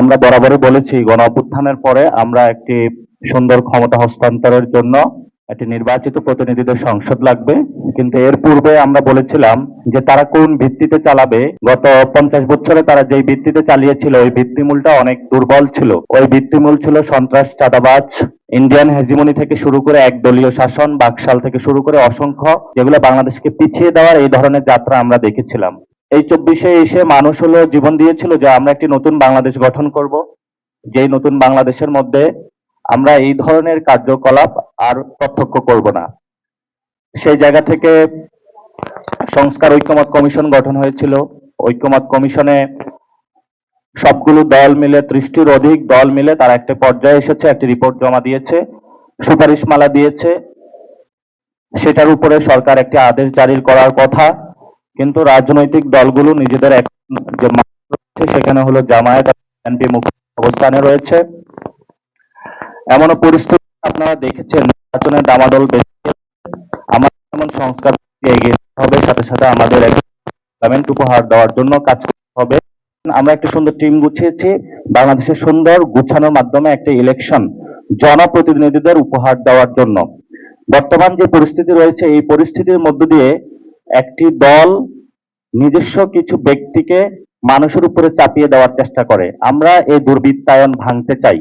আমরা বরাবরই বলেছি গণ অভ্যুত্থানের পরে আমরা একটি সুন্দর ক্ষমতা হস্তান্তরের জন্য একটি নির্বাচিত প্রতিনিধিদের সংসদ লাগবে। কিন্তু এর পূর্বে আমরা বলেছিলাম যে তারা কোন ভিত্তিতে চালাবে। গত পঞ্চাশ বছরে তারা যেই ভিত্তিতে চালিয়েছিল, ওই ভিত্তিমূলটা অনেক দুর্বল ছিল। ওই ভিত্তিমূল ছিল সন্ত্রাস, চাঁদাবাজ, ইন্ডিয়ান হেজিমনি থেকে শুরু করে একদলীয় শাসন, বাকশাল থেকে শুরু করে অসংখ্য, যেগুলো বাংলাদেশকে পিছিয়ে দেওয়ার এই ধরনের যাত্রা আমরা দেখেছিলাম। এই চব্বিশে এসে মানুষ হলো জীবন দিয়েছিল যে আমরা একটি নতুন বাংলাদেশ গঠন করব। যেই নতুন বাংলাদেশের মধ্যে আমরা এই ধরনের কার্যকলাপ আর প্রত্যক্ষ করব না। সেই জায়গা থেকে সংস্কার ঐক্যমত কমিশন গঠন হয়েছিল। ঐক্যমত কমিশনে সবগুলো দল মিলে, ত্রিশটির অধিক দল মিলে তারা একটা পর্যায়ে এসেছে, একটি রিপোর্ট জমা দিয়েছে, সুপারিশমালা দিয়েছে। সেটার উপরে সরকার একটি আদেশ জারি করার কথা। কিন্তু রাজনৈতিক দলগুলো নিজেদের যে সেখানে হলো জামায়াত এনপি মুখ্য অবস্থানে রয়েছে। এমন পরিস্থিতি আপনারা দেখেছেন, নির্বাচনের দামাদল বেশি আমার যেমন সংস্কার এগিয়ে হবে, সাথে সাথে আমাদের পার্লামেন্ট উপহার দেওয়ার জন্য কাজ হবে। আমরা একটা সুন্দর টিম গুছিয়েছি, বাংলাদেশের সুন্দর গুছানোর মাধ্যমে একটা ইলেকশন জনপ্রতিনিধিদের উপহার দেওয়ার জন্য। বর্তমান যে পরিস্থিতি রয়েছে, এই পরিস্থিতির মধ্য দিয়ে একটি দল নিজস্ব কিছু ব্যক্তিকে মানুষের উপরে চাপিয়ে দেওয়ার চেষ্টা করে। আমরা এই দুর্বৃত্তায়ন ভাঙতে চাই।